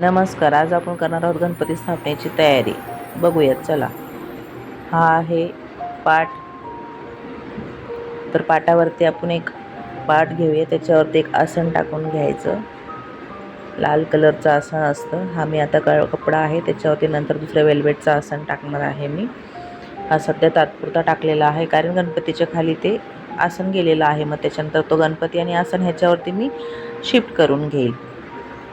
नमस्कार आज आपण करणार आहोत गणपती स्थापनेची तयारी. बघूयात चला. हा आहे पाट तर पाटावरती आपण एक पाट घेऊया त्याच्यावरती एक आसन टाकून घ्यायचं. लाल कलरचं आसन असतं. हा मी आता क कपडा आहे त्याच्यावरती नंतर दुसऱ्या वेल्वेटचं आसन टाकणार आहे मी. हा सध्या तात्पुरता टाकलेला आहे कारण गणपतीच्या खाली ते आसन गेलेलं आहे. मग त्याच्यानंतर तो गणपती आणि आसन ह्याच्यावरती मी शिफ्ट करून घेईल.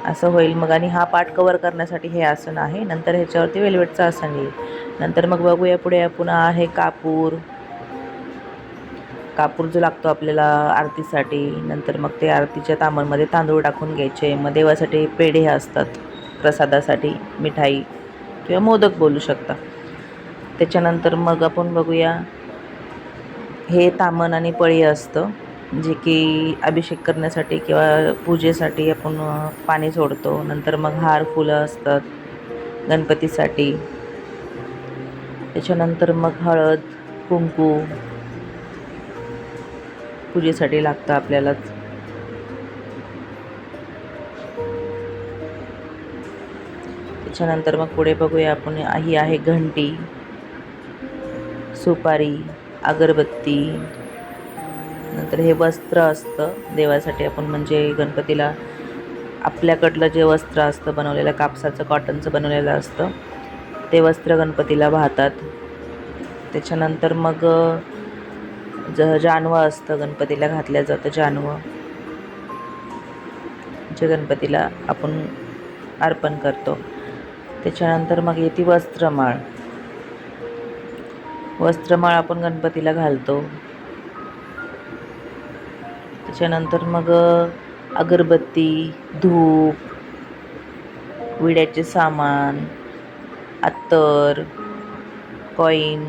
असं होईल. मग आणि हा पाठ कवर करण्यासाठी हे आसन आहे. नंतर ह्याच्यावरती वेलवेटचं आसन येईल. नंतर मग बघूया पुढे पुन्हा आहे कापूर. कापूर जो लागतो आपल्याला आरतीसाठी. नंतर मग ते आरतीच्या तांबांमध्ये तांदूळ टाकून घ्यायचे. मग देवासाठी पेढे असतात प्रसादासाठी मिठाई किंवा मोदक बोलू शकता. त्याच्यानंतर मग आपण बघूया हे तामण आणि पळी असतं. जे की अभिषेक करण्यासाठी किंवा पूजेसाठी आपण पाणी सोडतो. नंतर मग हार फुलं असतात गणपतीसाठी. त्याच्यानंतर मग हळद कुंकू पूजेसाठी लागतं आपल्यालाच. त्याच्यानंतर मग पुढे बघूया आपण ही आहे घंटी सुपारी अगरबत्ती नंतर हे वस्त्र असतं. देवासाठी आपण म्हणजे गणपतीला आपल्याकडलं जे वस्त्र असतं बनवलेलं कापसाचं कॉटनचं बनवलेलं असतं ते वस्त्र गणपतीला वाहतात. त्याच्यानंतर मग ज जानवं असतं गणपतीला घातलं जातं जानवं. जे गणपतीला आपण अर्पण करतो. त्याच्यानंतर मग येते वस्त्रमाळ. वस्त्रमाळ आपण गणपतीला घालतो. त्याच्यानंतर मग अगरबत्ती धूप विड्याचे सामान अत्तर कॉईन.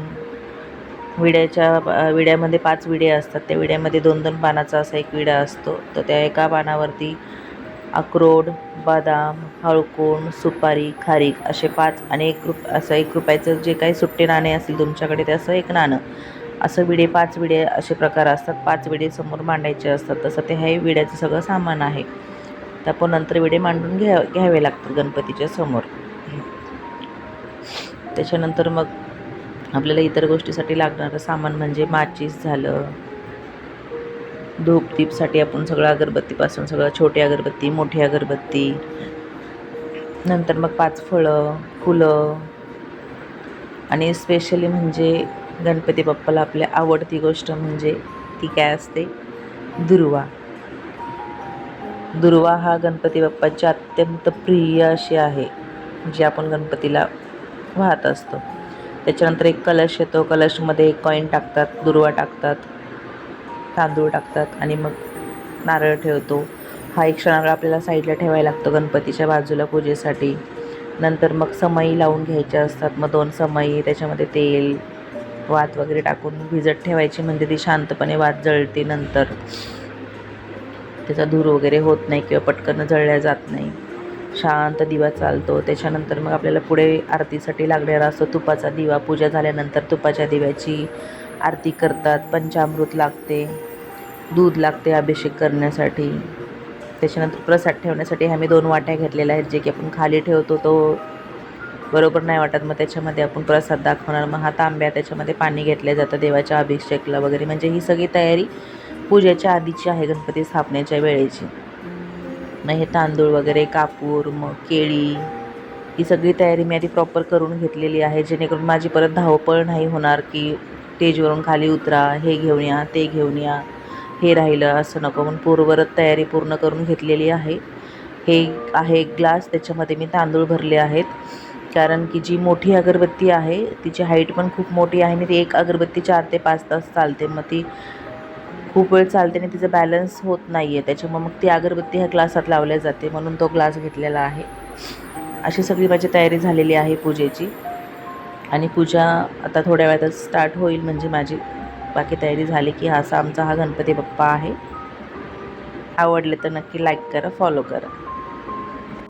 विड्याच्या विड्यामध्ये पाच विडे असतात. त्या विड्यामध्ये दोन दोन पानाचा असा एक विडा असतो. तर त्या एका पानावरती अक्रोड बदाम हळकोण सुपारी खारीक असे पाच आणि एक रुप असं एक रुपयाचं जे काही सुट्टे नाणे असतील तुमच्याकडे ते असं एक नाणं. असं विडे पाच विडे असे प्रकार असतात. पाच विडे समोर मांडायचे असतात. तसं ते हे विड्याचं सगळं सामान आहे. तर आपण नंतर विडे मांडून घ्या घ्यावे लागतात गणपतीच्या समोर. त्याच्यानंतर मग आपल्याला इतर गोष्टीसाठी लागणारं सामान म्हणजे माचीस झालं. धूपदीपसाठी आपण सगळं अगरबत्तीपासून सगळं छोटी अगरबत्ती मोठी अगरबत्ती. नंतर मग पाच फळं फुलं. आणि स्पेशली म्हणजे गणपती बाप्पाला आपल्या आवडती गोष्ट म्हणजे ती काय असते? दुर्वा. दुर्वा हा गणपती बाप्पाची अत्यंत प्रिय अशी आहे जी आपण गणपतीला वाहत असतो. त्याच्यानंतर एक कलश येतो कलशमध्ये एक कॉईन टाकतात दुर्वा टाकतात तांदूळ टाकतात आणि मग नारळ ठेवतो. हा एक क्षणाला आपल्याला साईडला ठेवायला लागतो गणपतीच्या बाजूला पूजेसाठी. नंतर मग समई लावून घ्यायच्या असतात मग दोन समई त्याच्यामध्ये तेल वात वगैरे टाकून भिजत ठेवायची म्हणजे ती शांतपणे वात जळते नंतर. त्याचा धूर वगैरे होत नाही किंवा पटकन जळल्या जात नाही. शांत दिवा चालतो. त्याच्यानंतर मग आपल्याला पुढे आरतीसाठी लागणारा असतो तुपाचा दिवा. पूजा झाल्यानंतर तुपाच्या दिव्याची आरती करतात. पंचामृत लागते. दूध लागते अभिषेक करण्यासाठी. त्याच्यानंतर प्रसाद ठेवण्यासाठी आम्ही दोन वाट्या घेतलेल्या आहेत. जे की आपण खाली ठेवतो तो बरोबर नाही वाटत. मग त्याच्यामध्ये आपण प्रसाद दाखवणार. मग हा तांब्या त्याच्यामध्ये पाणी घेतलं जातं देवाच्या अभिषेकला वगैरे. म्हणजे ही सगळी तयारी पूजेच्या आधीची आहे गणपती स्थापनेच्या वेळेची. मग हे तांदूळ वगैरे कापूर मग केळी ही सगळी तयारी मी आधी प्रॉपर करून घेतलेली आहे. जेणेकरून माझी परत धावपळ नाही होणार की स्टेजवरून खाली उतरा हे घेऊन या ते घेऊन या हे राहिलं असं नको. म्हणून पूर्वरत तयारी पूर्ण करून घेतलेली आहे. हे आहे ग्लास. त्याच्यामध्ये मी तांदूळ भरले आहेत. कारण की जी मोठी अगरबत्ती आहे तिची हाईट पण खूप मोठी आहे आणि ती एक अगरबत्ती चार ते पाच तास चालते. मग ती खूप वेळ चालते आणि तिचं बॅलन्स होत नाही आहे त्याच्यामुळे मग ती अगरबत्ती ह्या ग्लासात लावल्या जाते म्हणून तो ग्लास घेतलेला आहे. अशी सगळी माझी तयारी झालेली आहे पूजेची. आणि पूजा आता थोड्या वेळातच स्टार्ट होईल म्हणजे माझी बाकी तयारी झाली की हा असा आमचा हा गणपती बाप्पा आहे. आवडले तर नक्की लाईक करा फॉलो करा.